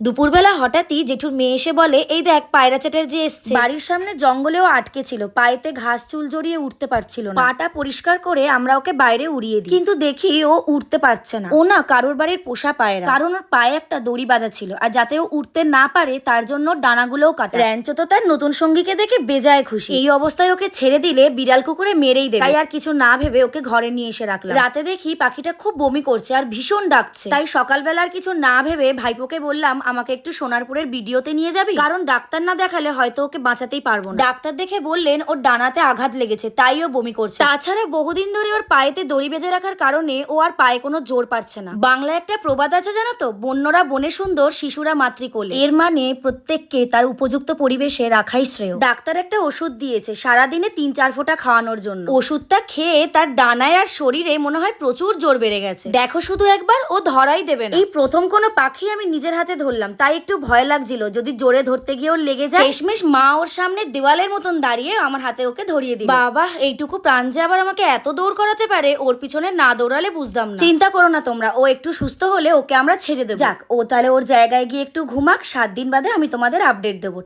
দুপুরবেলা হঠাৎই জেঠুর মেয়ে এসে বলে এই দেখ পায়রা চ্যাটার্জি এসছে। বাড়ির সামনে জঙ্গলেও আটকে ছিল পায়েতে ঘাস চুল জড়িয়ে উঠতে পারছিল না। পাটা পরিষ্কার করে আমরা ওকে বাইরে উড়িয়ে দিই। কিন্তু দেখি ও উঠতে পারছে না। ও না কারোর বাড়ির পোষা পায়রা। কারণ ওর পায়ে একটা দড়ি বাঁধা ছিল আর যাতে ও উঠতে না পারে তার জন্য ডানাগুলোও কাটা। র্যাঞ্চো তো তার নতুন সঙ্গীকে দেখে বেজায় খুশি। এই অবস্থায় ওকে ছেড়ে দিলে বিড়াল কুকুরে মেরেই দেবে। তাই আর কিছু না ভেবে ওকে ঘরে নিয়ে এসে রাখলাম। রাতে দেখি পাখিটা খুব বমি করছে আর ভীষণ ডাকছে। তাই সকালবেলা আর কিছু না ভেবে ভাইপোকে বললাম আমাকে একটু সোনারপুরের ভিডিওতে নিয়ে যাবি? কারণ ডাক্তার না দেখালে হয়তো ওকে বাঁচাতেই পারব না। ডাক্তার দেখে বললেন, ওর ডানাতে আঘাত লেগেছে, তাই ও বমি করছে। তাছাড়া বহুদিন ধরে ওর পায়েতে দড়ি বেঁধে রাখার কারণে ও আর পায়ে কোনো জোর পাচ্ছে না। বাংলা একটা প্রবাদ আছে জানো তো? বন্যরা বনে সুন্দর, শিশুরা মাতৃকোলে এর মানে প্রত্যেককে তার উপযুক্ত পরিবেশে রাখাই শ্রেয়। ডাক্তার একটা ওষুধ দিয়েছে সারাদিনে তিন চার ফোঁটা খাওয়ানোর জন্য। ওষুধটা খেয়ে তার ডানায় আর শরীরে মনে হয় প্রচুর জোর বেড়ে গেছে। দেখো শুধু একবার, ও ধরাই দেবে না। এই প্রথম কোনো পাখি আমি নিজের হাতে ধরলাম তাই একটু ভয় লাগছিল। যদি জোরে ধরতে গিয়ে ওর লেগে যায় শেষমেশ মা ওর সামনে দেওয়ালের মতন দাঁড়িয়ে আমার হাতে ওকে ধরিয়ে দিল। বাবা এইটুকু প্রাণ যে আবার আমাকে এত দৌড় করাতে পারে ওর পিছনে না দৌড়ালে বুঝতাম না। চিন্তা করো না তোমরা ও একটু সুস্থ হলে ওকে আমরা ছেড়ে দেবো। যাক ও তাহলে ওর জায়গায় গিয়ে একটু ঘুমাক সাত দিন বাদে আমি তোমাদের আপডেট দেবো।